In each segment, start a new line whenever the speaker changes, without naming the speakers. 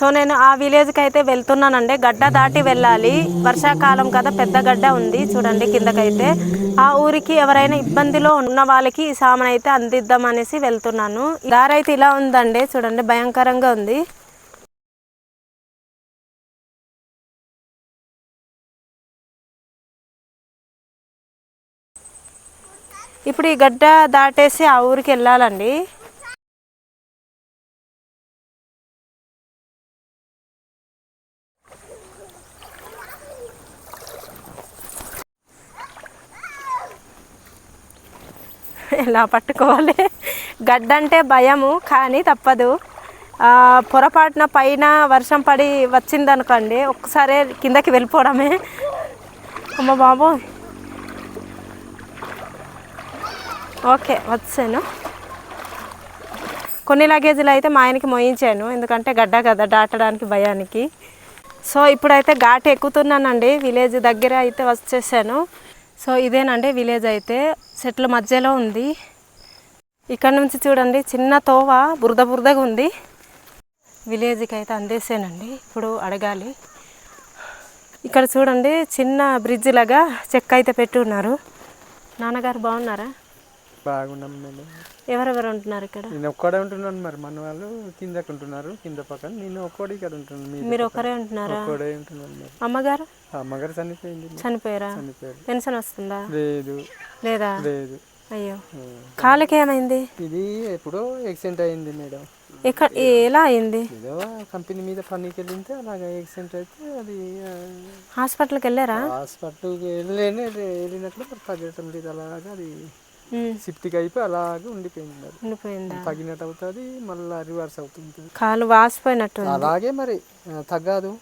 So నేను ఆ విలేజ్కి అయితే వెళ్తున్నానండి. గడ్డ దాటి వెళ్ళాలి. వర్షాకాలం కదా పెద్ద గడ్డ ఉంది. చూడండి కిందకైతే. ఆ ఊరికి ఎవరైనా ఇబ్బందిలో ఉన్న వాళ్ళకి ఈ సామాన్ అయితే అందిద్దాం అనేసి వెళ్తున్నాను. దారి అయితే ఇలా ఉందండి. చూడండి భయంకరంగా ఉంది. ఇప్పుడు ఈ గడ్డ దాటేసి ఆ ఊరికి వెళ్ళాలండి. ఎలా పట్టుకోవాలి? గడ్డ అంటే భయము కానీ తప్పదు. పొరపాటున పైన వర్షం పడి వచ్చిందనుకోండి ఒక్కసారి కిందకి వెళ్ళిపోవడమే. అమ్మ బాబు ఓకే వచ్చాను. కొన్ని లగేజీలు అయితే మా ఆయనకి మోయించాను ఎందుకంటే గడ్డ కదా దాటడానికి భయానికి. సో ఇప్పుడైతే ఘాట్ ఎక్కుతున్నానండి విలేజ్ దగ్గర అయితే వచ్చేసాను. సో ఇదేనండి విలేజ్ అయితే చెట్ల మధ్యలో ఉంది. ఇక్కడ నుంచి చూడండి చిన్న తోవ బురద బురదగా ఉంది. విలేజ్కి అయితే అందేసానండి. ఇప్పుడు అడగాలి. ఇక్కడ చూడండి చిన్న బ్రిడ్జ్ లాగా చెక్క అయితే పెట్టి ఉన్నారు. నాన్నగారు బాగున్నారా?
బాగున్నాం మేము
ఎవరెవరు ఉంటున్నారు ఇక్కడ?
నేను ఒక్కడే ఉంటున్నాను మరి. మన వాళ్ళు కిందకి ఉంటున్నారు కింద పక్కన. నేను ఒక్కడే ఇక్కడ ఉంటున్నాను మీరు
ఒకరే ఉంటున్నారా?
ఒక్కడే ఉంటున్నాను మరి.
అమ్మగారు?
అమ్మగారు చనిపోయింది.
చనిపోయారా?
చనిపోయారు.
పెన్షన్ వస్తుందా?
లేదు.
లేదా?
లేదు.
అయ్యో. కాళ్ళకి ఏమైంది?
ఇది ఎప్పుడో యాక్సిడెంట్ అయింది మేడం.
ఎక్కడ ఎలా అయింది?
ఏదో కంపెనీ మీద పనికి వెళ్ళితే అలాగా యాక్సిడెంట్ అయితే అది
హాస్పిటల్కి వెళ్ళారా?
హాస్పిటల్కి వెళ్ళలేని. వెళ్ళినట్లు తగ్గటం లేదు. అలాగా అది
ఉమ్,
సిప్టిక్ అయిపోయి అలాగే ఉండిపోయింది
ఉండిపోయిందా?
తగినట్టు అవుతుంది మళ్ళీ రివర్స్ అవుతుంది
కాలు వాసిపోయినట్టు
అలాగే మరి తగ్గదు.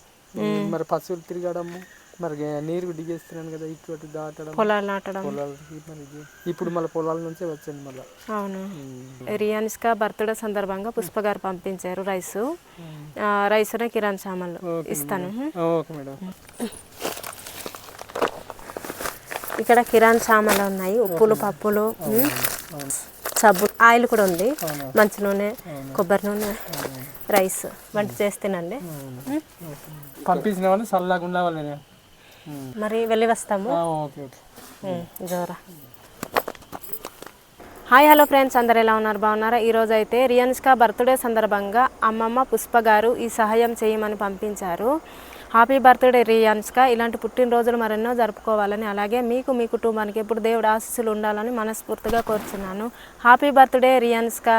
మరి పశువులు తిరగడము మరి నీరు దిగేస్తున్నాను కదా ఇటు అటు దాటడం
పొలాలు నాటడం
ఇది. ఇప్పుడు మళ్ళీ పొలాల నుంచే వచ్చాను మళ్ళీ.
అవును. రియాన్స్కా బర్త్డే సందర్భంగా పుష్ప గారు పంపించారు రైసు. ఆ, రైసునే కిరాణ్ సామాన్లు ఇస్తాను.
Okay madam.
ఇక్కడ కిరాణ్ సామాన్లు ఉన్నాయి. ఉప్పులు పప్పులు సబ్బు ఆయిల్ కూడా ఉంది. మంచి నూనె కొబ్బరి నూనె రైస్ వంట చేస్తేనండి.
పంపించిన వాళ్ళు చల్లగా ఉండవాలి
మరి వెళ్ళి వస్తాము. జోరా. Hi hello friends. అందరు ఎలా ఉన్నారు? బాగున్నారా? ఈరోజు అయితే రియన్స్కా బర్త్డే సందర్భంగా అమ్మమ్మ పుష్ప గారు ఈ సహాయం చేయమని పంపించారు. Happy birthday Riyanska. ఇలాంటి పుట్టినరోజులు మరెన్నో జరుపుకోవాలని అలాగే మీకు మీ కుటుంబానికి ఎప్పుడు దేవుడు ఆశీస్సులు ఉండాలని మనస్ఫూర్తిగా కోరుచున్నాను. Happy birthday Riyanska.